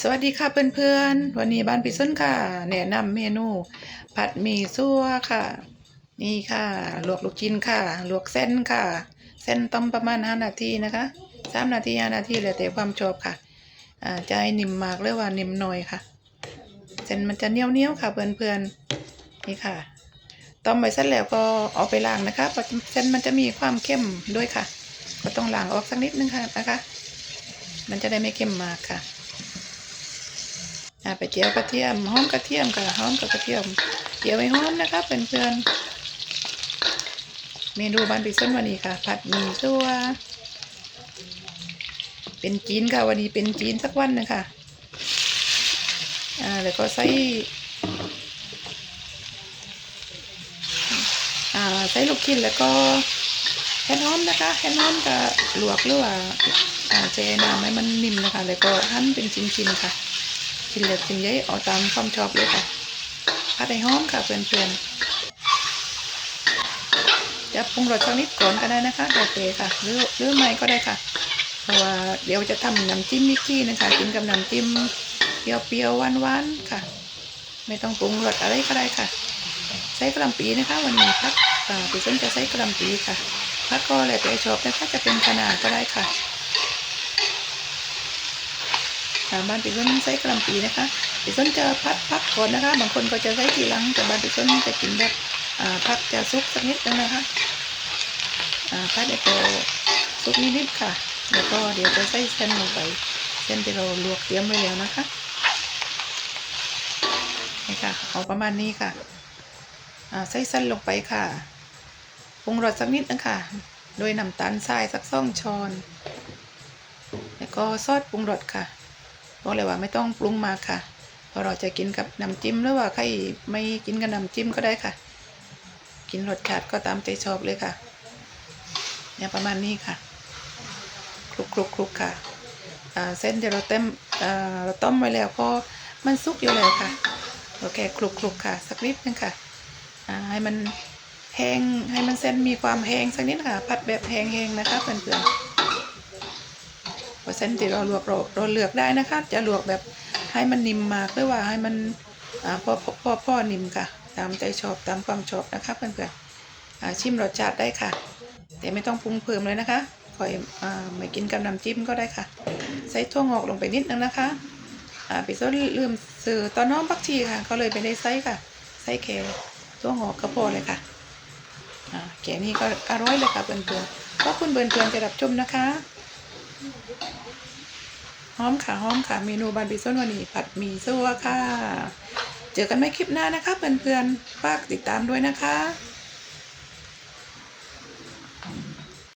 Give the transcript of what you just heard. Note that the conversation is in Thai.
สวัสดีค่ะเพื่อนๆ วันนี้บ้านพิซซ่นค่ะ แนะนำเมนู ผัดหมี่ซั่วค่ะ นี่ค่ะ ลวกลูกชิ้นค่ะ ลวกเส้นค่ะ เส้นต้มประมาณ5นาทีนะคะ3นาที5นาทีแล้วแต่ความชอบค่ะอ่าจะให้นิ่มมากหรือว่านิ่มหน่อยค่ะ เส้นมันจะเหนียวๆค่ะเพื่อนๆ นี่ค่ะต้มไปเสร็จแล้วก็เอาไปล้างนะคะเพราะเส้นมันจะมีความเข้มด้วยค่ะ ก็ต้องล้างออกสักนิดนึงค่ะนะคะ มันจะได้ไม่เข้มมากค่ะ ไปเจียวกระเทียมหอมกระเทียมค่ะหอมกับกระเทียมเจียวไว้หอมนะคะเพื่อนๆเมนูบ้านพิซซ่นวันนี้ค่ะ ผัดหมี่ซัว เป็นจีนค่ะวันนี้เป็นจีนสักวันนึงค่ะอ่าแล้วก็ใส่อ่าใส่ลูกชิ้นแล้วก็แค่นหอมนะคะแค่นหอมกับลวกหรือว่าอ่าเจน้ำให้มันนิ่มนะคะ แล้วก็หั่นเป็นชิ้นๆค่ะ กินเล็กกินใหญ่เอาตามความชอบเลยค่ะผัดให้หอมค่ะเพื่อนๆจะปรุงรสสักนิดก่อนก็ได้นะคะโอเคค่ะหรือหรือไม่ก็ได้ค่ะ เพราะว่าเดี๋ยวจะทำน้ำจิ้มมิกกี้นะคะกินกับน้ำจิ้มเปรี้ยวๆหวานๆค่ะ ไม่ต้องปรุงรสอะไรก็ได้ค่ะ ใส่กระลำปีนะคะ วันนี้พักอ่าพี่ส้นจะใส่กระลำปีค่ะพักก็แล้วแต่ชอบนะคะจะเป็นขนาดก็ได้ค่ะ ทางบ้านปีส้นใส่กระลำปีนะคะปีส้นจะพัดพักก่อนนะคะ บางคนก็จะใส่ทีหลังแต่บ้านปีส้นจะกินแบบอ่าพักจะซุกสักนิดนึงนะคะอ่าพัดเดี๋ยวก็ซุกนิดๆค่ะ แล้วก็เดี๋ยวจะใส่เส้นลงไปเส้นที่เราลวกเตรียมไว้แล้วนะคะนี่ค่ะเอาประมาณนี้ค่ะอ่าใส่เส้นลงไปค่ะปรุงรสสักนิดนึงค่ะ โดยน้ำตาลทรายสักสองช้อน แล้วก็ซอสปรุงรสค่ะ บอกเลยว่าไม่ต้องปรุงมากค่ะเพราะเราจะกินกับน้ำจิ้มหรือว่าใครไม่กินกับน้ำจิ้มก็ได้ค่ะ กินรสชาติก็ตามใจชอบเลยค่ะเนี่ยประมาณนี้ค่ะคลุกคลุกคลุกค่ะเส้นที่เราเต็มเราต้มไว้แล้วก็มันซุกอยู่แล้วค่ะโอเคคลุกคลุกค่ะ สักนิดนึงค่ะให้มันแห้งให้มันเส้นมีความแห้งสักนิดค่ะ ผัดแบบแห้งๆนะคะเพื่อนๆ เซ็นต์ที่เราลวกเราเราเลือกได้นะคะ จะลวกแบบให้มันนิ่มมากหรือว่าให้มันอ่าพอพอพอพอนิ่มค่ะ ตามใจชอบตามความชอบนะคะเพื่อนๆอ่าชิมรสชาติได้ค่ะ แต่ไม่ต้องปรุงเพิ่มเลยนะคะคอยอ่าไม่กินกับน้ำจิ้มก็ได้ค่ะ ใส่ถั่วงอกลงไปนิดนึงนะคะอ่าปิโซลืมซื้อตอนน้องปักชีค่ะ ก็เลยไปได้ไซส์ค่ะไซส์แคถั่วงอกก็พอเลยค่ะอ่าแกนี้ก็อร่อยเลยค่ะเพื่อนๆก็คุณเพื่อนๆจะรับชมนะคะ หอมค่ะหอมค่ะเมนูบานบิซอนวันนี้ผัดหมี่ซั่วค่ะ เจอกันไม่คลิปหน้านะคะเพื่อนๆฝากติดตามด้วยนะคะ